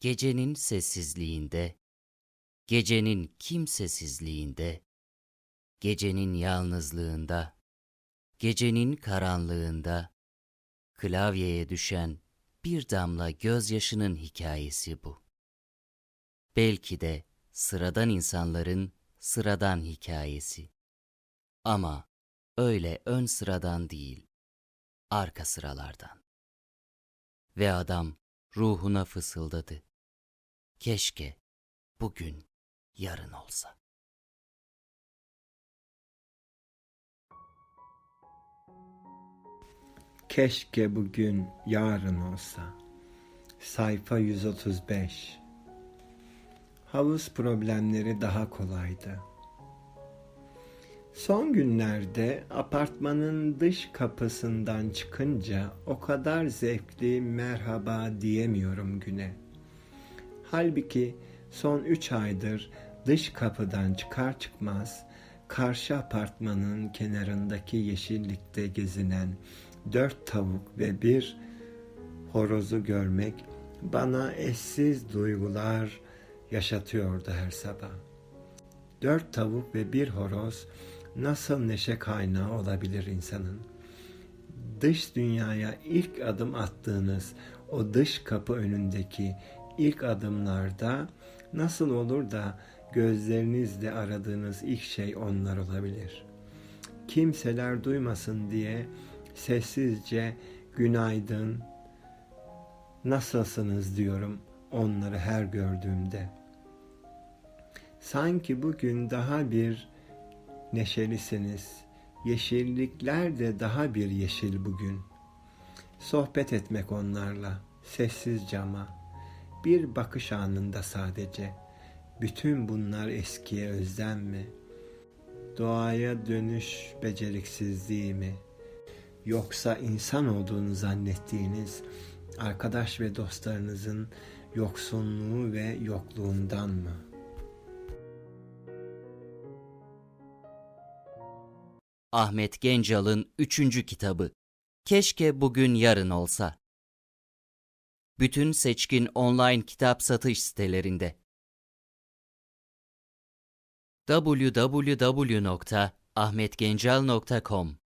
Gecenin sessizliğinde, gecenin kimsesizliğinde, gecenin yalnızlığında, gecenin karanlığında, klavyeye düşen bir damla gözyaşının hikayesi bu. Belki de sıradan insanların sıradan hikayesi. Ama öyle ön sıradan değil, arka sıralardan. Ve adam ruhuna fısıldadı. Keşke bugün yarın olsa. Keşke bugün yarın olsa. Sayfa 135 Havuz problemleri daha kolaydı. Son günlerde apartmanın dış kapısından çıkınca o kadar zevkli merhaba diyemiyorum güne. Halbuki son üç aydır dış kapıdan çıkar çıkmaz karşı apartmanın kenarındaki yeşillikte gezinen dört tavuk ve bir horozu görmek bana eşsiz duygular yaşatıyordu her sabah. Dört tavuk ve bir horoz nasıl neşe kaynağı olabilir insanın? Dış dünyaya ilk adım attığınız o dış kapı önündeki ilk adımlarda nasıl olur da gözlerinizle aradığınız ilk şey onlar olabilir. Kimseler duymasın diye sessizce günaydın, nasılsınız diyorum onları her gördüğümde. Sanki bugün daha bir neşelisiniz. Yeşillikler de daha bir yeşil bugün. Sohbet etmek onlarla, sessizce ama, bir bakış anında sadece. Bütün bunlar eskiye özlem mi? Doğaya dönüş beceriksizliği mi? Yoksa insan olduğunu zannettiğiniz arkadaş ve dostlarınızın yoksunluğu ve yokluğundan mı? Ahmet Gencal'ın üçüncü kitabı. Keşke bugün yarın olsa. Bütün seçkin online kitap satış sitelerinde. www.ahmetgencal.com